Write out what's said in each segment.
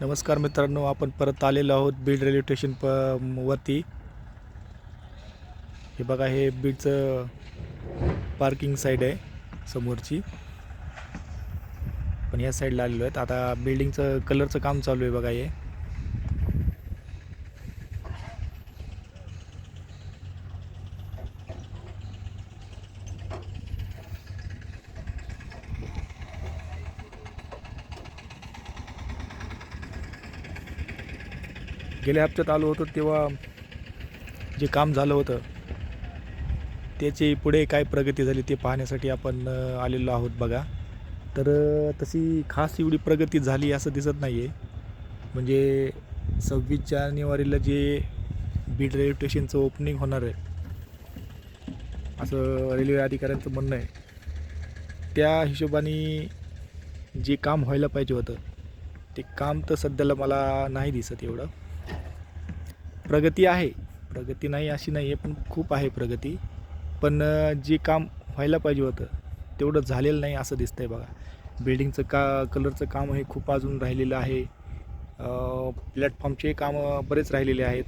नमस्कार मित्रांनो आपण परत आलेलो आहोत बीड रेल्वे स्टेशन प वरती. हे बघा हे बीडचं पार्किंग साईड आहे समोरची. पण या साईडला आलेलो आहेत. आता बिल्डिंगचं कलरचं काम चालू आहे बघा हे. गेल्या हप्त्यात आलो होतो तेव्हा जे काम झालं होतं त्याची पुढे काय प्रगती झाली ते पाहण्यासाठी आपण आलेलो आहोत बघा. तर तशी खास एवढी प्रगती झाली असं दिसत नाही आहे म्हणजे सव्वीस जानेवारीला जे बीड रेल्वे स्टेशनचं ओपनिंग होणार आहे असं रेल्वे अधिकाऱ्यांचं म्हणणं आहे. त्या हिशोबाने जे काम व्हायला पाहिजे होतं ते काम तर सध्याला मला नाही दिसत एवढं. प्रगती आहे. प्रगती नाही अशी नाही आहे पण खूप आहे प्रगती. पण जे काम व्हायला पाहिजे होतं तेवढं झालेलं नाही असं दिसतं आहे बघा. बिल्डिंगचं का कलरचं काम हे खूप अजून राहिलेलं आहे. प्लॅटफॉर्मचे कामं बरेच राहिलेले आहेत.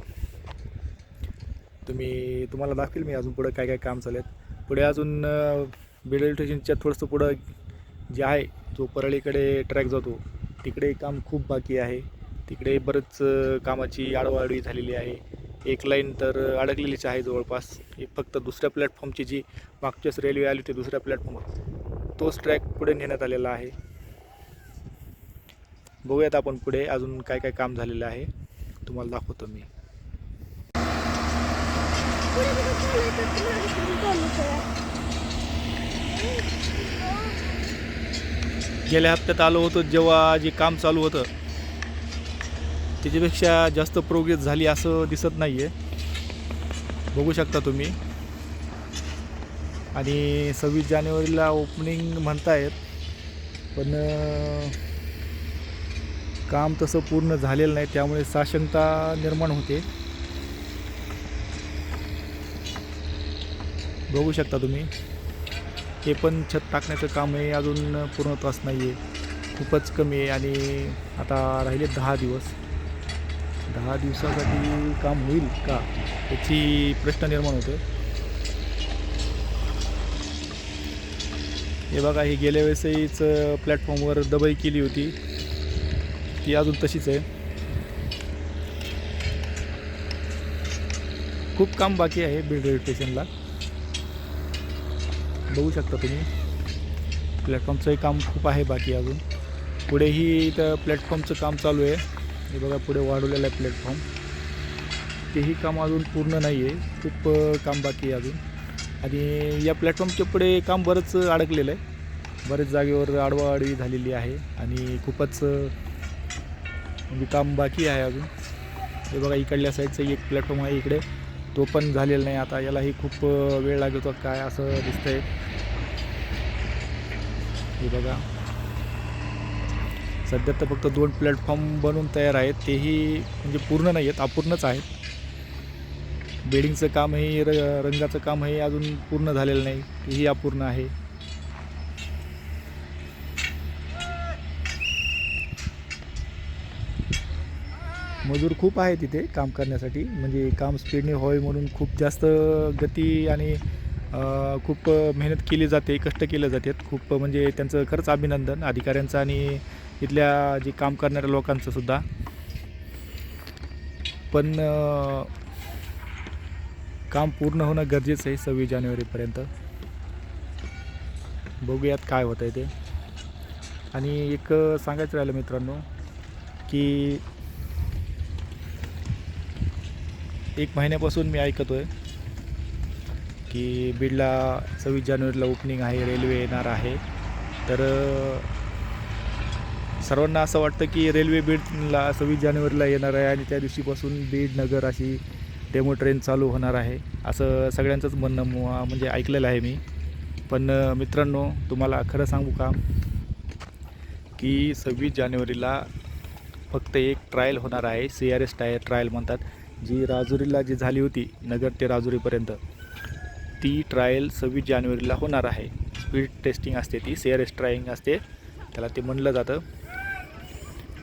तुम्ही तुम्हाला दाखवेल मी अजून पुढं काय काय काम चालू आहेत पुढे अजून अ, स्टेशनच्या थोडंसं पुढं जे आहे जो परळीकडे ट्रॅक जातो तिकडे काम खूप बाकी आहे. तिकडे बरंच कामाची आडवाआडवी झालेली आहे. एक लाईन तर अडकलेलीच आहे जवळपास. फक्त दुसऱ्या प्लॅटफॉर्मची जी मागच्याच रेल्वे आली होती दुसऱ्या प्लॅटफॉर्मवर तोच ट्रॅक पुढे नेण्यात आलेला आहे. बघूयात आपण पुढे अजून काय काय काम झालेलं आहे. तुम्हाला दाखवतो मी. गेल्या हप्त्यात आलो होतो जेव्हा जे काम चालू होतं त्याच्यापेक्षा जास्त प्रोग्रेस झाली असं दिसत नाही आहे बघू शकता तुम्ही. आणि सव्वीस जानेवारीला ओपनिंग म्हणतायत पण काम तसं पूर्ण झालेलं नाही त्यामुळे साशंकता निर्माण होते. बघू शकता तुम्ही. हे पण छत टाकण्याचं काम आहे अजून पूर्णत्वास नाही आहे खूपच कमी आहे आणि आता राहिले दहा दिवस. दहा दिवसासाठी काम होईल का याची प्रश्न निर्माण होतो हे बघा ही गेल्या वेळेसहीच प्लॅटफॉर्मवर दबाई केली होती. ती अजून तशीच आहे. खूप काम बाकी आहे बीड रेल्वे स्टेशनला बघू शकता तुम्ही. प्लॅटफॉर्मचंही काम खूप आहे बाकी अजून. पुढेही इथं प्लॅटफॉर्मचं काम चालू आहे. हे बघा पुढे वाढवलेलं आहे प्लॅटफॉर्म तेही काम अजून पूर्ण नाही आहे खूप काम बाकी आहे अजून. आणि या प्लॅटफॉर्मच्या पुढे काम बरंच अडकलेलं आहे. बरेच जागेवर आडवाआडवी झालेली आहे. आणि खूपच म्हणजे काम बाकी आहे अजून. हे बघा इकडल्या साईडचं एक प्लॅटफॉर्म आहे इकडे. तो पण झालेला नाही आता. यालाही खूप वेळ लागतो. काय असं दिसतंय. हे बघा. सध्या तर फक्त दोन प्लॅटफॉर्म बनवून तयार आहेत. तेही म्हणजे पूर्ण नाही आहेत अपूर्णच आहेत. बेडिंगचं कामही र रंगाचं काम हे अजून पूर्ण झालेलं नाही. तेही अपूर्ण आहे. मजूर खूप आहे तिथे काम करण्यासाठी. म्हणजे काम स्पीडने व्हावे म्हणून खूप जास्त गती आणि खूप मेहनत केली जाते कष्ट केले जातात. खूप म्हणजे त्यांचं खरंच अभिनंदन. अधिकाऱ्यांचं आणि इथल्या जे काम करणाऱ्या लोकांचं सुद्धा. पण काम पूर्ण होणं गरजेचं आहे सव्वीस जानेवारीपर्यंत बघूयात काय होतं आहे ते. आणि एक सांगायचं राहिलं मित्रांनो की एक महिन्यापासून मी ऐकतो आहे की बीडला सव्वीस जानेवारीला ओपनिंग आहे रेल्वे येणार आहे. तर सर्वांना असं वाटतं की रेल्वे बीडला सव्वीस जानेवारीला येणार आहे आणि त्या दिवशीपासून बीडनगर अशी डेमो ट्रेन चालू होणार आहे. असं सगळ्यांचंच म्हणणं म्हणजे ऐकलेलं आहे मी. पण मित्रांनो तुम्हाला खरं सांगू का? की सव्वीस जानेवारीला फक्त एक ट्रायल होणार आहे. सी आर एस टाय ट्रायल म्हणतात. जी राजुरीला जी झाली होती नगर ते राजुरीपर्यंत ती ट्रायल सव्वीस जानेवारीला होणार आहे. स्पीड टेस्टिंग असते ती सी आर एस ट्रायिंग असते. त्याला ते म्हणलं जातं.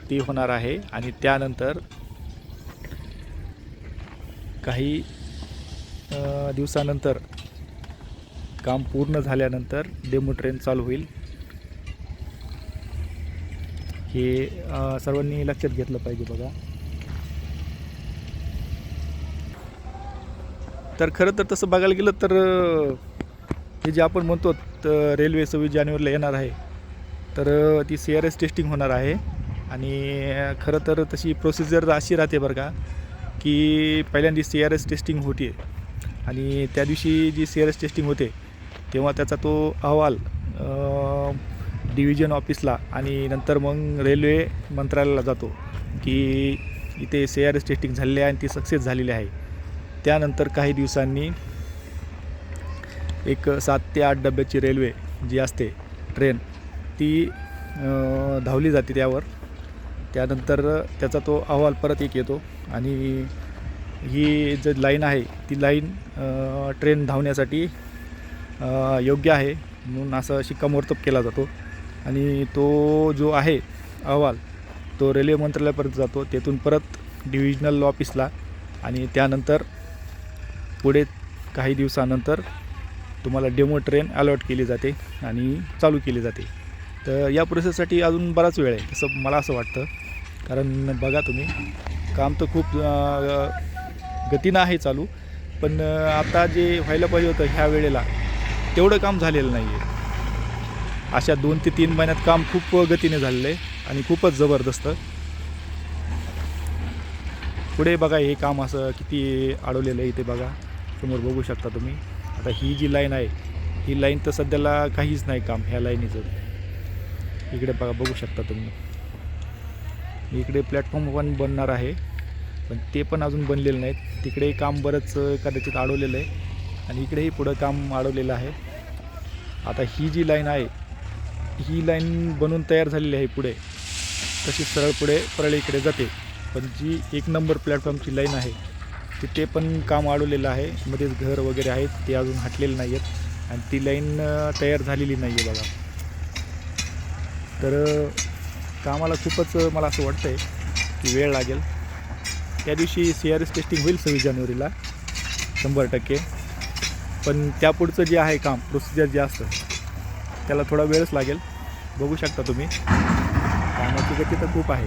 ते होणार आहे आणि त्यानंतर काही दिवसानंतर काम पूर्ण झाल्यानंतर डेमो ट्रेन चालू होईल. हे सर्वांनी लक्षात घेतलं पाहिजे बघा. तर खरं तर तसं बघायला गेलं तर हे जे आपण म्हणतो रेल्वे सव्वीस जानेवारीला येणार आहे तर ती सी आर एस टेस्टिंग होणार आहे. आणि खरं तर तशी प्रोसिजर अशी राहते बरं का की पहिल्यांदा सी आर एस टेस्टिंग होते. आणि त्या दिवशी जी सी आर एस टेस्टिंग होते तेव्हा त्याचा तो अहवाल डिव्हिजन ऑफिसला आणि नंतर मग रेल्वे मंत्रालयाला जातो की इथे सी आर एस टेस्टिंग झालेली आहे आणि ती सक्सेस झालेली आहे. त्यानंतर काही दिवसांनी एक सात ते आठ डब्याची रेल्वे जी असते ट्रेन ती धावली जाते त्यावर. त्यानंतर त्याचा तो अहवाल परत एक येतो आणि ही जी लाईन आहे ती लाईन ट्रेन धावण्यासाठी योग्य आहे म्हणून असं शिक्कामोर्तब केला जातो. आणि तो जो आहे अहवाल तो रेल्वे मंत्रालयापर्यंत जातो. तेथून परत डिव्हिजनल ऑफिसला आणि त्यानंतर पुढे काही दिवसानंतर तुम्हाला डेमो ट्रेन अलॉट केली जाते आणि चालू केली जाते. तर या प्रोसेससाठी अजून बराच वेळ आहे तसं मला असं वाटतं. कारण बघा तुम्ही काम तर खूप गतीनं आहे चालू. पण आता जे व्हायला पाहिजे होतं ह्या वेळेला तेवढं काम झालेलं नाही आहे अशा दोन ते तीन महिन्यात काम खूप गतीने झालेलं आहे आणि खूपच जबरदस्त. पुढे बघा हे काम असं किती अडवलेलं आहे इथे बघा. समोर बघू शकता तुम्ही. आता ही जी लाईन आहे ही लाईन तर सध्याला काहीच नाही काम ह्या लाईनीचं इकडे बघा बघू शकता तुम्ही. इकडे प्लॅटफॉर्म पण बनणार आहे. पण ते पण अजून बनलेलं नाहीत. तिकडे काम बरंच कदाचित अडवलेलं आहे. आणि इकडेही पुढं काम अडवलेलं आहे. आता ही जी लाईन आहे ही लाईन बनून तयार झालेली आहे पुढे. तशी सरळ पुढे परळी इकडे जाते. पण जी एक नंबर प्लॅटफॉर्मची लाईन आहे तिथे पण काम अडवलेलं आहे. मध्येच घर वगैरे आहेत ते अजून हटलेले नाही आहेत आणि ती लाईन तयार झालेली नाही आहे बघा. तर कामाला खूपच मला असं वाटतं आहे की वेळ लागेल. त्या दिवशी सी आर एस टेस्टिंग होईल सव्वीस जानेवारीला शंभर टक्के. पण त्यापुढचं जे आहे काम प्रोसिजर जे असतं त्याला थोडा वेळच लागेल. बघू शकता तुम्ही. कामाची गती तर खूप आहे.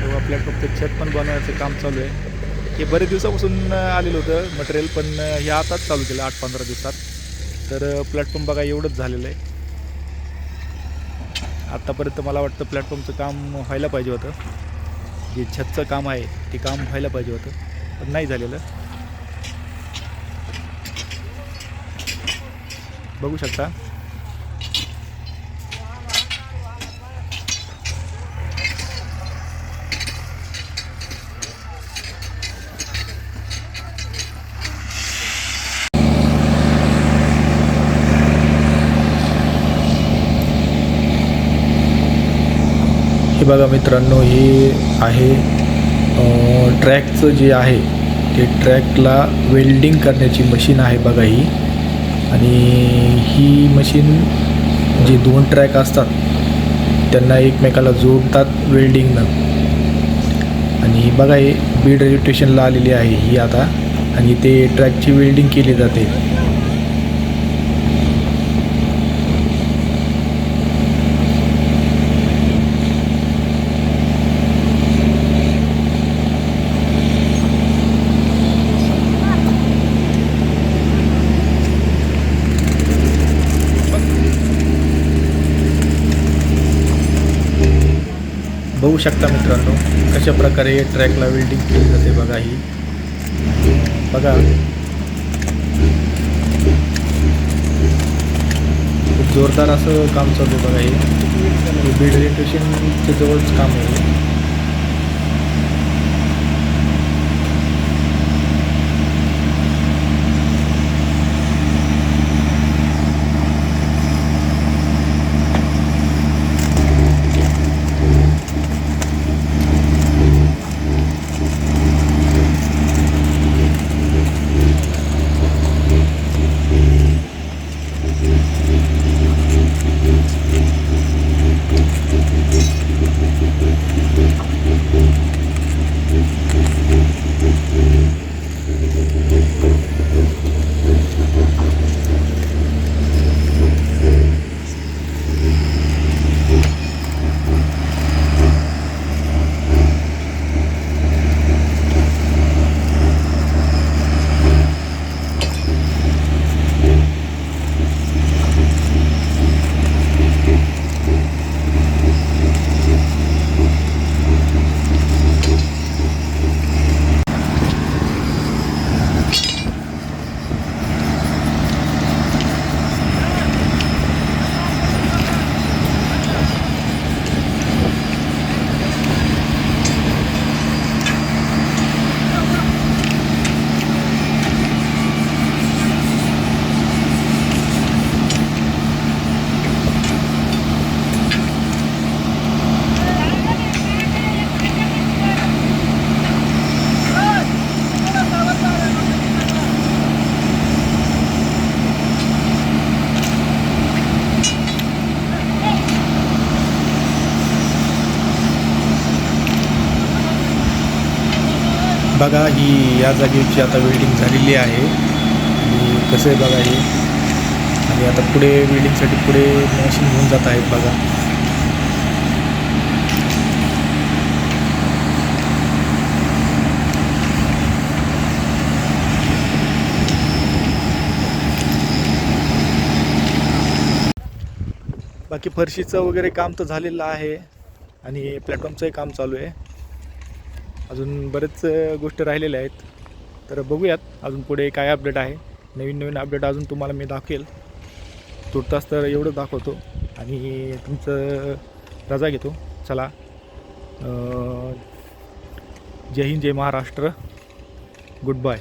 हो, आपल्या फक्त छत पण बनवण्याचं काम चालू आहे. हे बरेच दिवसापासून आलेलं होतं मटेरियल पण हे आताच चालू केलं आठ पंधरा दिवसात. तर प्लॅटफॉर्म बघा एवढंच झालेलं आहे. आत्तापर्यंत मला वाटतं प्लॅटफॉर्मचं काम व्हायला पाहिजे होतं. जे छतचं काम आहे ते काम व्हायला पाहिजे होतं. पण नाही झालेलं. बघू शकता. हे बघा मित्रांनो हे आहे ट्रॅकचं जे आहे ते ट्रॅकला वेल्डिंग करण्याची मशीन आहे बघा ही. आणि ही मशीन जे दोन ट्रॅक असतात त्यांना एकमेकाला जोडतात वेल्डिंगनं. आणि ही बघा हे बीड रेल्वे आलेली आहे ही आता. आणि ते ट्रॅकची वेल्डिंग केली जाते. बघू शकता मित्रांनो कशा प्रकारे ट्रॅकला वेल्डिंग केली जाते बघा ही. बघा. खूप जोरदार असं काम चालू आहे बघा हे. हे बीड रेल्वे स्टेशनच्या जवळच काम आहे बघा ही या जागेची आता वेल्डिंग झालेली आहे. आणि कसं आहे बघा हे. आणि आता पुढे वेल्डिंगसाठी पुढे मशीन घेऊन जात आहेत बघा. बाकी फरशीचं वगैरे काम तर झालेलं आहे. आणि प्लॅटफॉर्मचंही काम चालू आहे. अजून बरेच गोष्टी राहिलेल्या आहेत. तर बघूयात अजून पुढे काय अपडेट आहे. नवीन नवीन अपडेट अजून तुम्हाला मी दाखवेल. तुर्तास तर एवढं दाखवतो. आणि तुमचं रजा घेतो. चला. जय हिंद जय महाराष्ट्र. Good bye